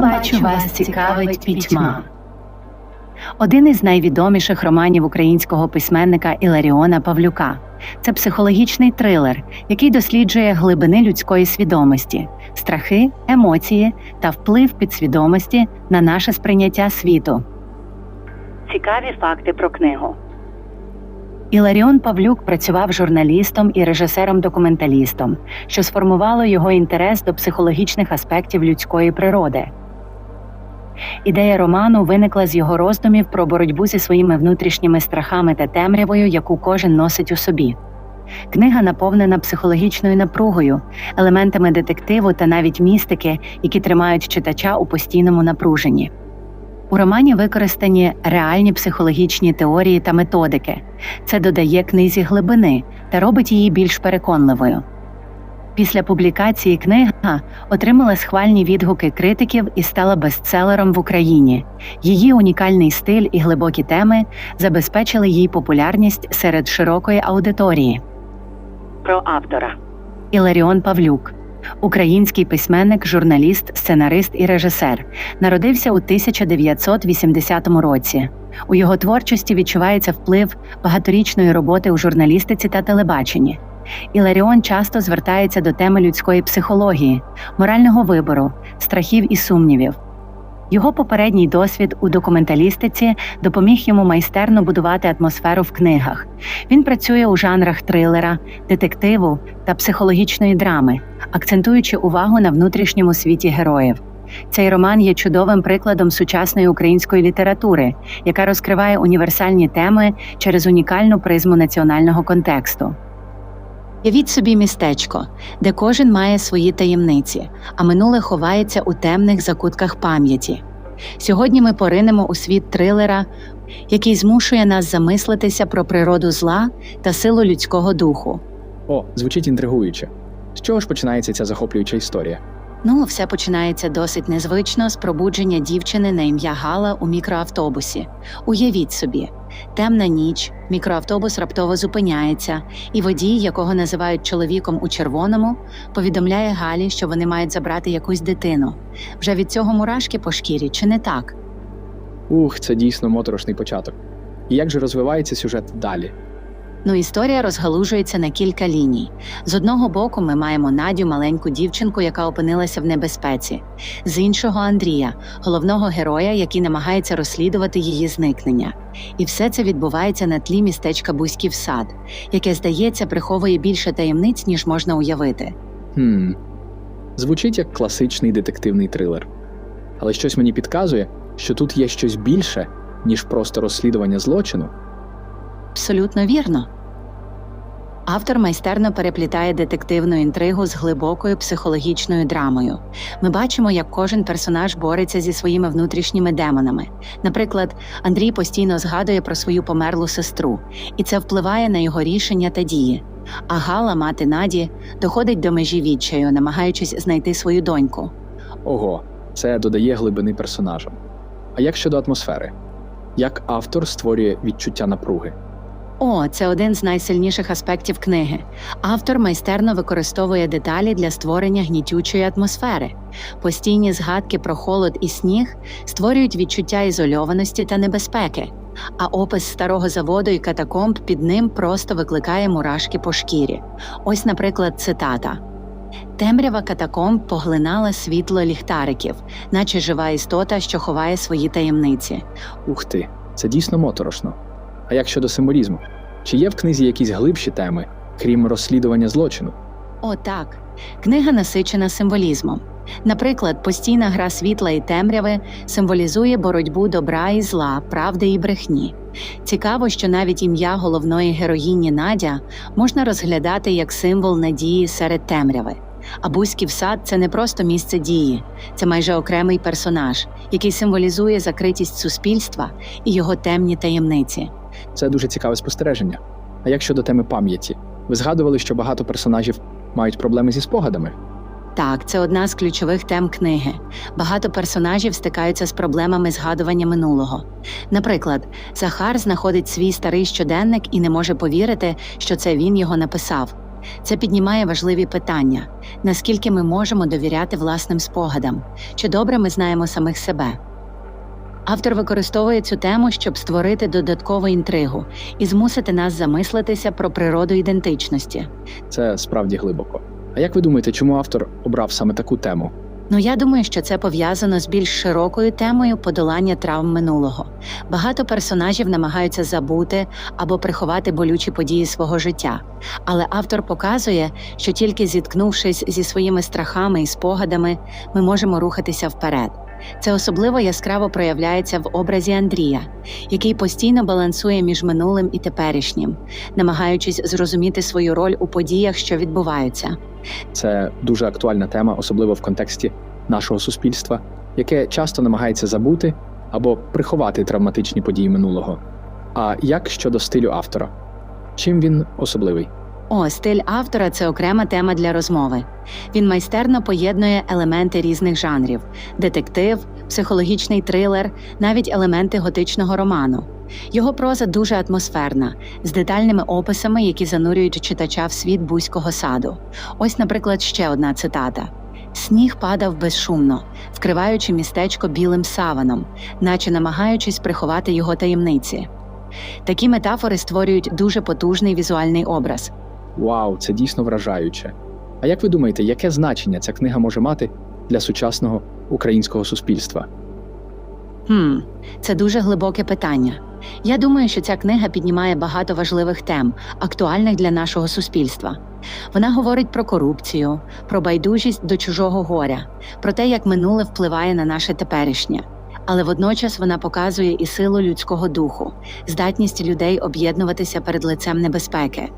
бачу, вас цікавить пітьма. Один із найвідоміших романів українського письменника Іларіона Павлюка. Це психологічний трилер, який досліджує глибини людської свідомості, страхи, емоції та вплив підсвідомості на наше сприйняття світу. Цікаві факти про книгу. Іларіон Павлюк працював журналістом і режисером-документалістом, що сформувало його інтерес до психологічних аспектів людської природи. Ідея роману виникла з його роздумів про боротьбу зі своїми внутрішніми страхами та темрявою, яку кожен носить у собі. Книга наповнена психологічною напругою, елементами детективу та навіть містики, які тримають читача у постійному напруженні. У романі використані реальні психологічні теорії та методики. Це додає книзі глибини та робить її більш переконливою. Після публікації книга отримала схвальні відгуки критиків і стала бестселером в Україні. Її унікальний стиль і глибокі теми забезпечили їй популярність серед широкої аудиторії. Про автора Іларіон Павлюк. Український письменник, журналіст, сценарист і режисер народився у 1980 році. У його творчості відчувається вплив багаторічної роботи у журналістиці та телебаченні. Іларіон часто звертається до теми людської психології, морального вибору, страхів і сумнівів. Його попередній досвід у документалістиці допоміг йому майстерно будувати атмосферу в книгах. Він працює у жанрах трилера, детективу та психологічної драми, акцентуючи увагу на внутрішньому світі героїв. Цей роман є чудовим прикладом сучасної української літератури, яка розкриває універсальні теми через унікальну призму національного контексту. Явіть собі містечко, де кожен має свої таємниці, а минуле ховається у темних закутках пам'яті. Сьогодні ми поринемо у світ трилера, який змушує нас замислитися про природу зла та силу людського духу. О, звучить інтригуюче. З чого ж починається ця захоплююча історія? Ну, все починається досить незвично з пробудження дівчини на ім'я Гала у мікроавтобусі. Уявіть собі, темна ніч, мікроавтобус раптово зупиняється, і водій, якого називають чоловіком у червоному, повідомляє Галі, що вони мають забрати якусь дитину. Вже від цього мурашки по шкірі, чи не так? Ух, це дійсно моторошний початок. І як же розвивається сюжет далі? Ну, історія розгалужується на кілька ліній. З одного боку, ми маємо Надю, маленьку дівчинку, яка опинилася в небезпеці, з іншого Андрія, головного героя, який намагається розслідувати її зникнення. І все це відбувається на тлі містечка Бузьків сад, яке, здається, приховує більше таємниць, ніж можна уявити. Хм. Звучить як класичний детективний трилер. Але щось мені підказує, що тут є щось більше, ніж просто розслідування злочину. Абсолютно вірно. Автор майстерно переплітає детективну інтригу з глибокою психологічною драмою. Ми бачимо, як кожен персонаж бореться зі своїми внутрішніми демонами. Наприклад, Андрій постійно згадує про свою померлу сестру, і це впливає на його рішення та дії. А Гала, мати Наді, доходить до межі відчаю, намагаючись знайти свою доньку. Ого, це додає глибини персонажам. А як щодо атмосфери? Як автор створює відчуття напруги? О, це один з найсильніших аспектів книги. Автор майстерно використовує деталі для створення гнітючої атмосфери. Постійні згадки про холод і сніг створюють відчуття ізольованості та небезпеки. А опис старого заводу і катакомб під ним просто викликає мурашки по шкірі. Ось, наприклад, цитата. Темрява катакомб поглинала світло ліхтариків, наче жива істота, що ховає свої таємниці. Ух ти, це дійсно моторошно. А як щодо символізму? Чи є в книзі якісь глибші теми, крім розслідування злочину? О, так. Книга насичена символізмом. Наприклад, постійна гра світла і темряви символізує боротьбу добра і зла, правди і брехні. Цікаво, що навіть ім'я головної героїні Надя можна розглядати як символ надії серед темряви. А Бузьків сад це не просто місце дії, це майже окремий персонаж, який символізує закритість суспільства і його темні таємниці. Це дуже цікаве спостереження. А як щодо теми пам'яті? Ви згадували, що багато персонажів мають проблеми зі спогадами? Так, це одна з ключових тем книги. Багато персонажів стикаються з проблемами згадування минулого. Наприклад, Захар знаходить свій старий щоденник і не може повірити, що це він його написав. Це піднімає важливі питання: наскільки ми можемо довіряти власним спогадам, чи добре ми знаємо самих себе. Автор використовує цю тему, щоб створити додаткову інтригу і змусити нас замислитися про природу ідентичності. Це справді глибоко. А як ви думаєте, чому автор обрав саме таку тему? Ну я думаю, що це пов'язано з більш широкою темою подолання травм минулого. Багато персонажів намагаються забути або приховати болючі події свого життя. Але автор показує, що тільки зіткнувшись зі своїми страхами і спогадами, ми можемо рухатися вперед. Це особливо яскраво проявляється в образі Андрія, який постійно балансує між минулим і теперішнім, намагаючись зрозуміти свою роль у подіях, що відбуваються. Це дуже актуальна тема, особливо в контексті нашого суспільства, яке часто намагається забути або приховати травматичні події минулого. А як щодо стилю автора? Чим він особливий? О, стиль автора це окрема тема для розмови. Він майстерно поєднує елементи різних жанрів: детектив, психологічний трилер, навіть елементи готичного роману. Його проза дуже атмосферна, з детальними описами, які занурюють читача в світ бузького саду. Ось, наприклад, ще одна цитата. Сніг падав безшумно, вкриваючи містечко білим саваном, наче намагаючись приховати його таємниці. Такі метафори створюють дуже потужний візуальний образ. Вау, це дійсно вражаюче. А як ви думаєте, яке значення ця книга може мати для сучасного українського суспільства? Хм, це дуже глибоке питання. Я думаю, що ця книга піднімає багато важливих тем, актуальних для нашого суспільства. Вона говорить про корупцію, про байдужість до чужого горя, про те, як минуле впливає на наше теперішнє. Але водночас вона показує і силу людського духу, здатність людей об'єднуватися перед лицем небезпеки.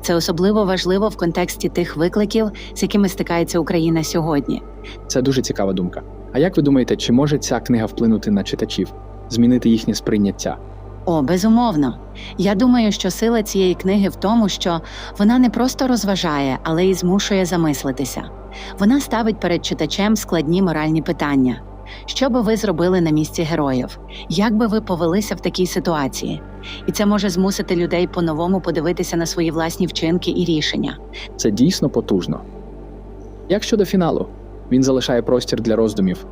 Це особливо важливо в контексті тих викликів, з якими стикається Україна сьогодні. Це дуже цікава думка. А як ви думаєте, чи може ця книга вплинути на читачів, змінити їхнє сприйняття? О, безумовно. Я думаю, що сила цієї книги в тому, що вона не просто розважає, але й змушує замислитися. Вона ставить перед читачем складні моральні питання. Що би ви зробили на місці героїв? Як би ви повелися в такій ситуації? І це може змусити людей по-новому подивитися на свої власні вчинки і рішення. Це дійсно потужно. Як щодо фіналу, він залишає простір для роздумів.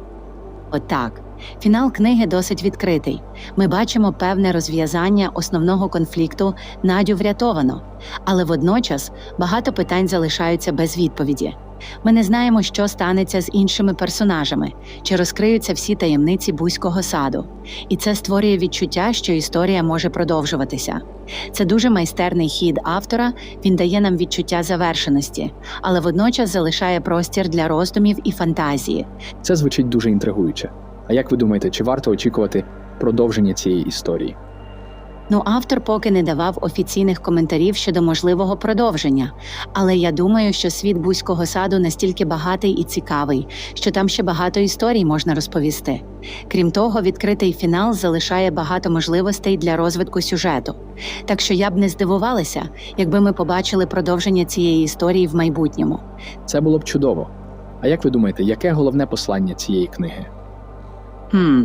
Отак. Фінал книги досить відкритий. Ми бачимо певне розв'язання основного конфлікту Надю врятовано, але водночас багато питань залишаються без відповіді. Ми не знаємо, що станеться з іншими персонажами, чи розкриються всі таємниці бузького саду. І це створює відчуття, що історія може продовжуватися. Це дуже майстерний хід автора. Він дає нам відчуття завершеності, але водночас залишає простір для роздумів і фантазії. Це звучить дуже інтригуюче. А як ви думаєте, чи варто очікувати продовження цієї історії? Ну, автор поки не давав офіційних коментарів щодо можливого продовження, але я думаю, що світ бузького саду настільки багатий і цікавий, що там ще багато історій можна розповісти. Крім того, відкритий фінал залишає багато можливостей для розвитку сюжету. Так що я б не здивувалася, якби ми побачили продовження цієї історії в майбутньому. Це було б чудово. А як ви думаєте, яке головне послання цієї книги? Хм.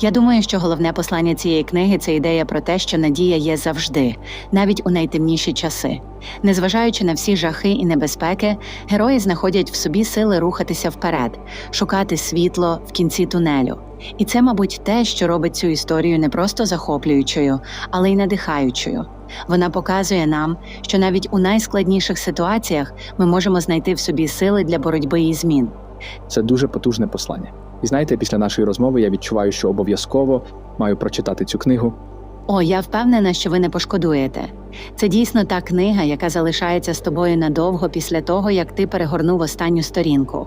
Я думаю, що головне послання цієї книги це ідея про те, що надія є завжди, навіть у найтемніші часи. Незважаючи на всі жахи і небезпеки, герої знаходять в собі сили рухатися вперед, шукати світло в кінці тунелю. І це, мабуть, те, що робить цю історію не просто захоплюючою, але й надихаючою. Вона показує нам, що навіть у найскладніших ситуаціях ми можемо знайти в собі сили для боротьби і змін. Це дуже потужне послання. І знаєте, після нашої розмови я відчуваю, що обов'язково маю прочитати цю книгу. О, я впевнена, що ви не пошкодуєте. Це дійсно та книга, яка залишається з тобою надовго після того, як ти перегорнув останню сторінку.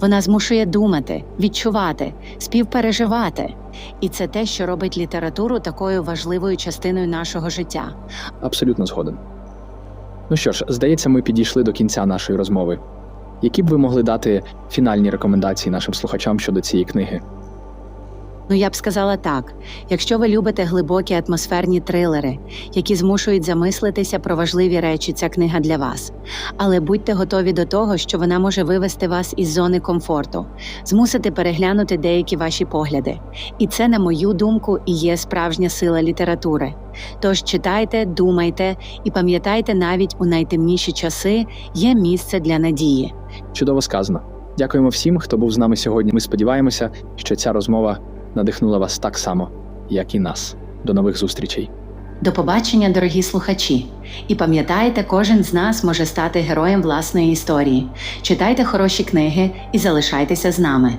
Вона змушує думати, відчувати, співпереживати. І це те, що робить літературу такою важливою частиною нашого життя. Абсолютно згоден. Ну що ж, здається, ми підійшли до кінця нашої розмови. Які б ви могли дати фінальні рекомендації нашим слухачам щодо цієї книги? Ну, я б сказала так: якщо ви любите глибокі атмосферні трилери, які змушують замислитися про важливі речі, ця книга для вас. Але будьте готові до того, що вона може вивести вас із зони комфорту, змусити переглянути деякі ваші погляди. І це, на мою думку, і є справжня сила літератури. Тож читайте, думайте і пам'ятайте, навіть у найтемніші часи є місце для надії. Чудово сказано. Дякуємо всім, хто був з нами сьогодні. Ми сподіваємося, що ця розмова надихнула вас так само, як і нас. До нових зустрічей. До побачення, дорогі слухачі! І пам'ятайте, кожен з нас може стати героєм власної історії. Читайте хороші книги і залишайтеся з нами.